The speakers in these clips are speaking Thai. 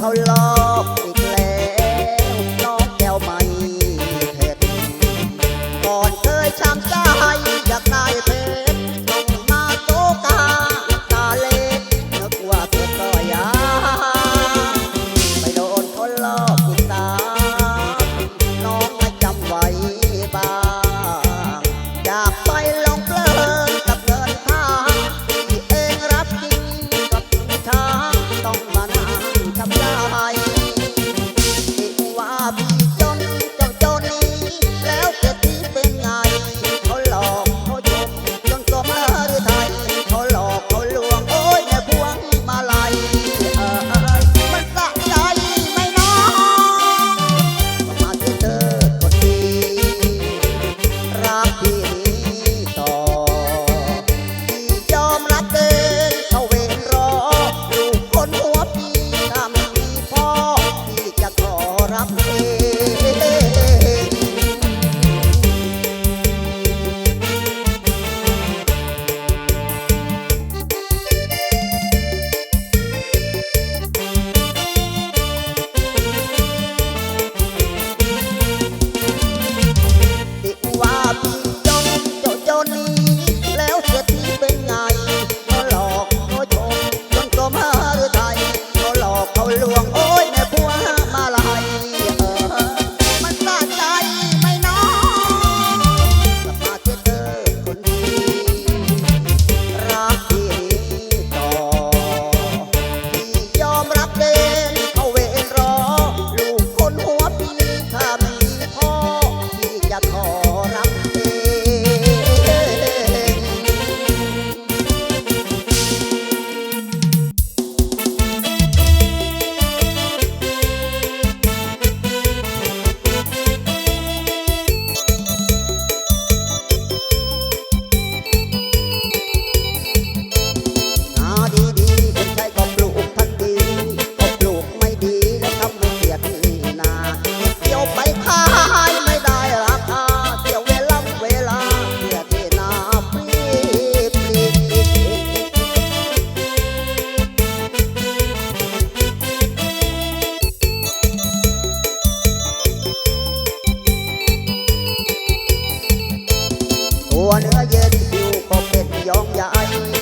考虑了 รับเอง หัวเนื้อเย็นผิวก็เป็นยองใหญ่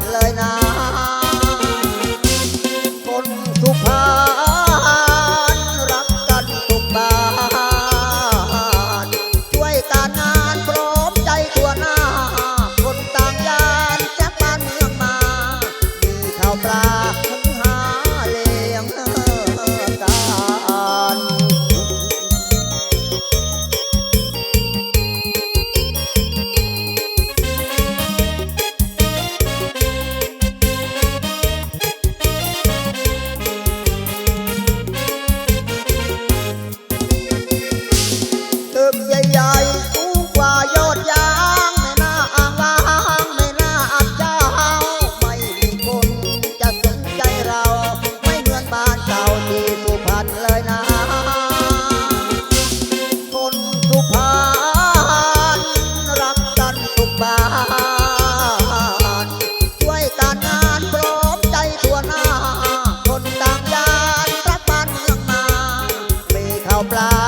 love. มีข้าวปลา